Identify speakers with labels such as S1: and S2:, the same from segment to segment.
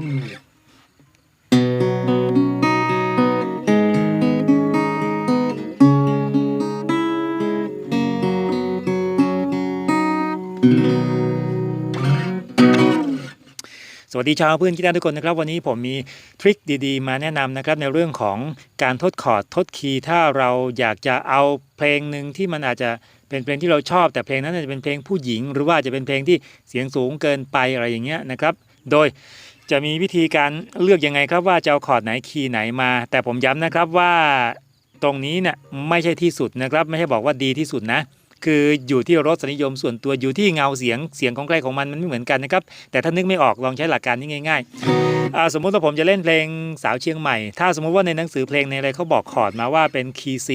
S1: สวัสดีชาวเพื่อนกีตาร์ทุกคนนะครับ วันนี้ผมมีทริคดีๆ มาแนะนำนะครับในเรื่องของการทดคอร์ดทดคีย์ถ้าเราอยากจะเอาเพลงหนึ่งที่มันอาจจะเป็นเพลงที่เราชอบ แต่เพลงนั้นอาจจะเป็นเพลงผู้หญิง หรือว่าจะเป็นเพลงที่เสียงสูงเกินไปอะไรอย่างเงี้ยนะครับ โดย จะมีวิธีการเลือกยังไงครับว่าจะเอาคอร์ดไหนคีย์ไหนมา แต่ผมย้ำนะครับว่าตรงนี้เนี่ยไม่ใช่ที่สุดนะครับ ไม่ใช่บอกว่าดีที่สุดนะ คืออยู่ที่รสนิยมส่วนตัวอยู่ที่เงาเสียงเสียงของใครของมันมันไม่เหมือนกันนะครับ แต่ถ้านึกไม่ออกลองใช้หลักการนี้ง่ายๆสมมุติว่าผมจะเล่นเพลงสาวเชียงใหม่ ถ้าสมมุติว่าในหนังสือเพลงในอะไรเขาบอกคอร์ดมาว่าเป็นคีย์ C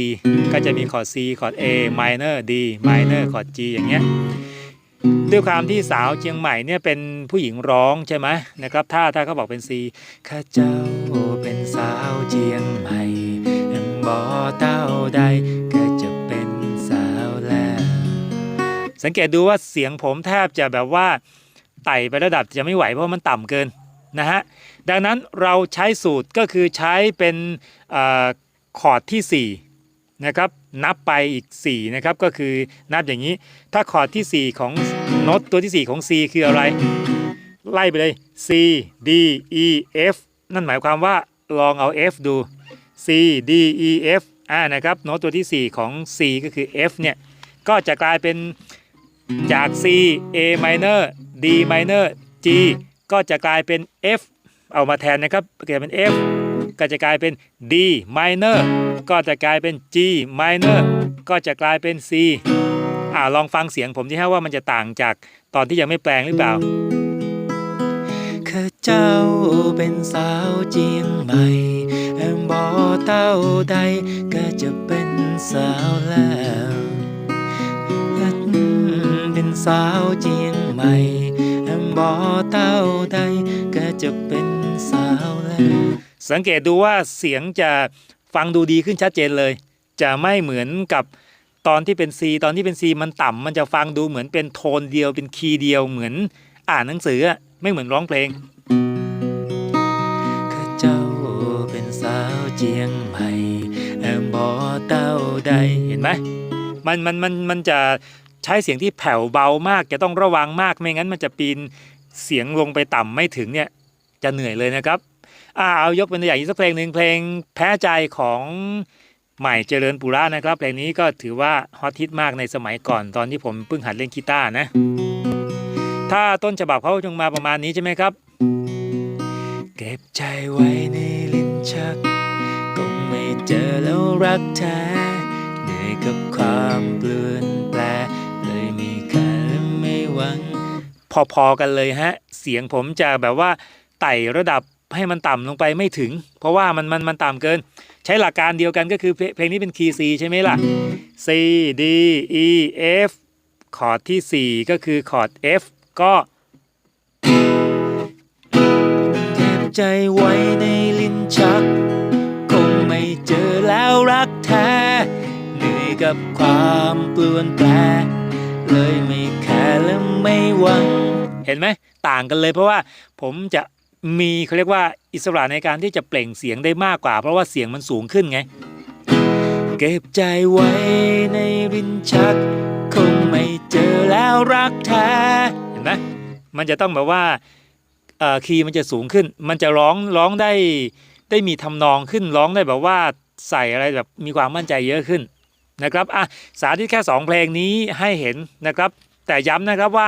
S1: ก็จะมีคอร์ด C คอร์ด A minor D minor คอร์ด G อย่างเงี้ย ด้วยความที่สาวเชียงใหม่เนี่ยเป็นผู้หญิงร้องใช่ไหมนะครับ ถ้าถ้าเขาบอกเป็น C ข้าเจ้าเป็นสาวเชียงใหม่บ่เต้าใดก็จะเป็นสาวแล้ว สังเกตดูว่าเสียงผมแทบจะแบบว่าไต่ไประดับจะไม่ไหวเพราะมันต่ำเกินนะฮะดังนั้นเราใช้สูตรก็คือใช้เป็นอคอร์ดที่ 4 นะครับนับไปอีก4นะครับก็คือนับอย่างนี้ถ้าคอร์ดที่ 4 ของโน้ตตัวที่ 4 ของ C คืออะไร ไล่ไปเลย C D E F นั่นหมายความว่าลองเอา F ดู C D E F อ่านะครับโน้ตตัวที่ 4 ของ C ก็คือ F เนี่ยก็จะกลายเป็นจาก C A minor D minor G ก็จะกลายเป็น F เอามาแทนนะครับเกิดเป็น F ก็จะกลายเป็น D minor ก็จะกลายเป็น G minor ก็จะกลายเป็น C อ่าลองฟังเสียงผมที่ฮะว่ามันจะต่างจากตอนที่ยังไม่แปลงหรือเปล่าข้าเจ้าเป็นสาวเจียงใหม่แอมบอเต้าใดก็จะเป็นสาวแล้วเป็นสาวเจียงใหม่แอมบอเต้าใดก็จะเป็นสาวแล้ว สังเกตดูว่าเสียงจะฟังดูดีขึ้นชัดเจนเลย จะไม่เหมือนกับตอนที่เป็น C ตอนที่เป็น C มันต่ำมันจะฟังดูเหมือนเป็นโทนเดียวเป็นคีย์เดียวเหมือนอ่านหนังสืออะไม่เหมือนร้องเพลงข้าเจ้าเป็นสาวเจียงใหม่แอมบอเต้าใดเห็นไหมมันมันมันมันจะใช้เสียงที่แผ่วเบามากจะต้องระวังมากไม่งั้นมันจะปีนเสียงลงไปต่ำไม่ถึงเนี่ยจะเหนื่อยเลยนะครับ อ่าเอายกเป็นตัวอย่างอีกสักเพลงหนึ่งเพลงแพ้ใจของใหม่เจริญปุระนะครับ เพลงนี้ก็ถือว่าฮอตฮิตมากในสมัยก่อนตอนที่ผมเพิ่งหัดเล่นกีตาร์นะ ถ้าต้นฉบับเขาจงมาประมาณนี้ใช่ไหมครับ เก็บใจไว้ในลิ้นชักคงไม่เจอแล้วรักแท้เหนื่อยกับความเปลี่นแปลเลยมีค่และไม่หวัง พอๆกันเลยฮะ เสียงผมจะแบบว่าไต่ระดับ ให้มันต่ำลงไปไม่ถึง เพราะว่ามันมันมันต่ำเกิน ใช้หลักการเดียวกันก็คือเพลงนี้เป็นคีย์ C ใช่ไหมล่ะ C D E F คอร์ดที่ 4 ก็คือคอร์ด F ก็เก็บใจไว้ในลิ้นชัก คงไม่เจอแล้วรักแท้เหนื่อยกับความเปลี่ยนแปลงเลยไม่แคร์และไม่หวัง เห็นไหมต่างกันเลยเพราะว่าผมจะ มีเขาเรียกว่าอิสระในการที่จะเปล่งเสียงได้มากกว่า เพราะว่าเสียงมันสูงขึ้นไง เก็บใจไว้ในลิ้นชัก คงไม่เจอแล้วรักแท้เห็นไหมมันจะต้องแบบว่าคีย์มันจะสูงขึ้น มันจะร้องร้องได้ได้มีทำนองขึ้นร้องได้แบบว่าใส่อะไรแบบมีความมั่นใจเยอะขึ้นนะครับอะสาธิตแค่ 2 เพลงนี้ให้เห็นนะครับ แต่ย้ำนะครับว่า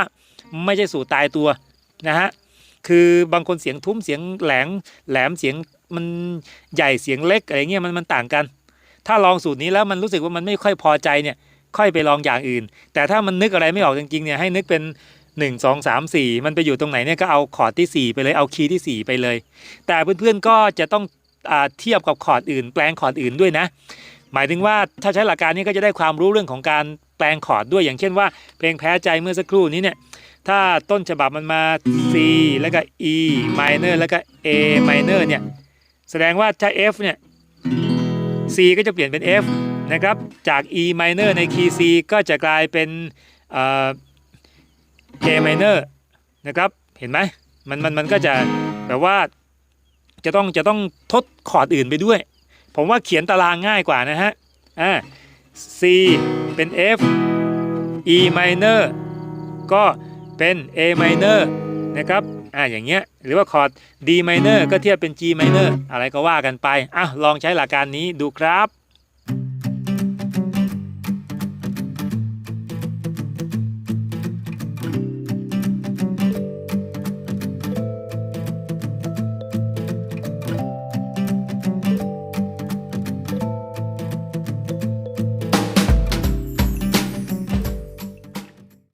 S1: ไม่ใช่สูตรตายตัวนะฮะ คือบางคนเสียงทุ้มเสียงแหลมแหลมเสียงมันใหญ่เสียงเล็กอะไรเงี้ยมันมันต่างกัน ถ้าลองสูตรนี้แล้วมันรู้สึกว่ามันไม่ค่อยพอใจเนี่ยค่อยไปลองอย่างอื่น แต่ถ้ามันนึกอะไรไม่ออกจริงๆเนี่ยให้นึกเป็น 1 2 3 4 มันไปอยู่ตรงไหนเนี่ยก็เอาคอร์ดที่ 4 ไปเลยเอาคีย์ที่ 4 ไปเลย แต่เพื่อนๆก็จะต้องอเทียบกับคอร์ดอื่น แปลงคอร์ดอื่นด้วยนะ หมายถึงว่าถ้าใช้หลักการนี้ก็จะได้ความรู้เรื่องของการแปลงคอร์ดด้วยอย่างเช่นว่าเพลงแพ้ใจเมื่อสักครู่นี้เนี่ย ถ้าต้นฉบับมันมา C แล้วก็ E minor แล้วก็ A minor เนี่ย แสดงว่าถ้า F เนี่ย C ก็จะเปลี่ยนเป็น F นะครับ จาก E minor ในคีย์ C ก็จะกลายเป็นเอ่อ A minor นะครับ เห็นไหมมันมันมันก็จะแต่ว่าจะต้องจะต้องทดคอร์ดอื่นไปด้วย ผมว่าเขียนตารางง่ายกว่านะฮะ อ่า C เป็น F E minor ก็ เป็น A minor นะครับ อ่าอย่างเงี้ย หรือว่าคอร์ด D minor ก็เทียบเป็น G minor อะไรก็ว่ากันไป อะ ลองใช้หลักการนี้ดูครับ